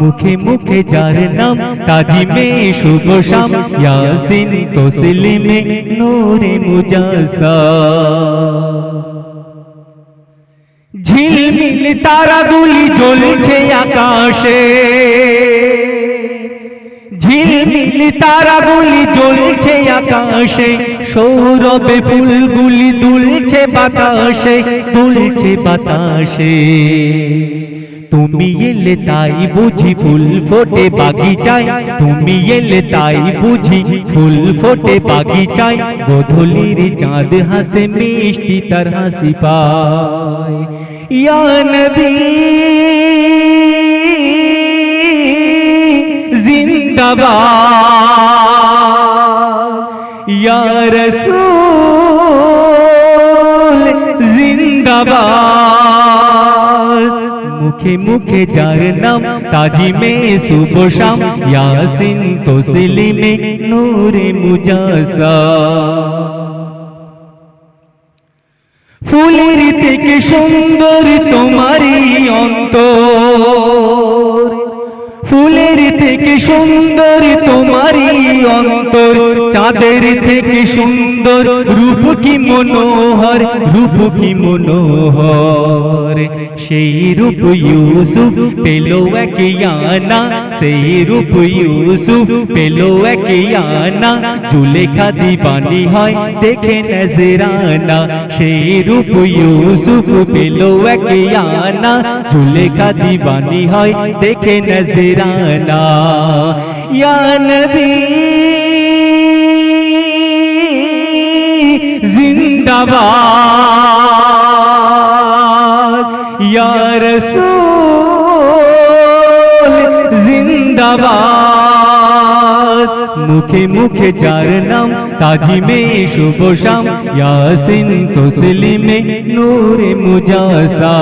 মুখে মুখে যার নাম তাজিমে শুভ শাম, ইয়াসিন তসলিমে নূরে মুজাসা ঝিলমিল তারাগুলি জ্বলছে আকাশে। ঝিলমিল তারাগুলি জ্বলছে আকাশে, সৌরভে ফুলগুলি দুলছে বাতাসে দুলছে বাতাসে। তুমি এলে তাই বুঝি ফুল ফোটে বাগিচায়, তুমি এলে তাই বুঝি ফুল ফোটে বাগিচায়, গোধূলির চাঁদ হাসে মিষ্টি তার হাসি পায়। ইয়া নবী! ইয়া রসূল, জিন্দাবাদ। মুখে মুখে যার নাম তাজিমে শুভ শাম, ইয়াসিন তসলিমে নূরে মুজাসা। ফুলের থেকে সুন্দর তোমারই অন্তর। ফুলের থেকে সুন্দর তোমারই অন্তর, চাঁদের থেকে সুন্দর রূপ কি মনোহর, রূপ কি মনোহর? সেই রূপ ইউসুফ পেল এক আনা সেই রূপ ইউসুফ পেল এক আনা। জুলেখা দিবানি হয়, দেখে নজরানা। সেই রূপ ইউসুফ পেল এক আনা। জুলেখা দিবানি হয়, দেখে নজরানা। ইয়া জিন্দাবাদ। ইয়া রসূল জিন্দাবাদ মুখে মুখে যার নাম তাজিমে শুভ শাম ইয়াসিন তসলিমে নূরে মুজাসা।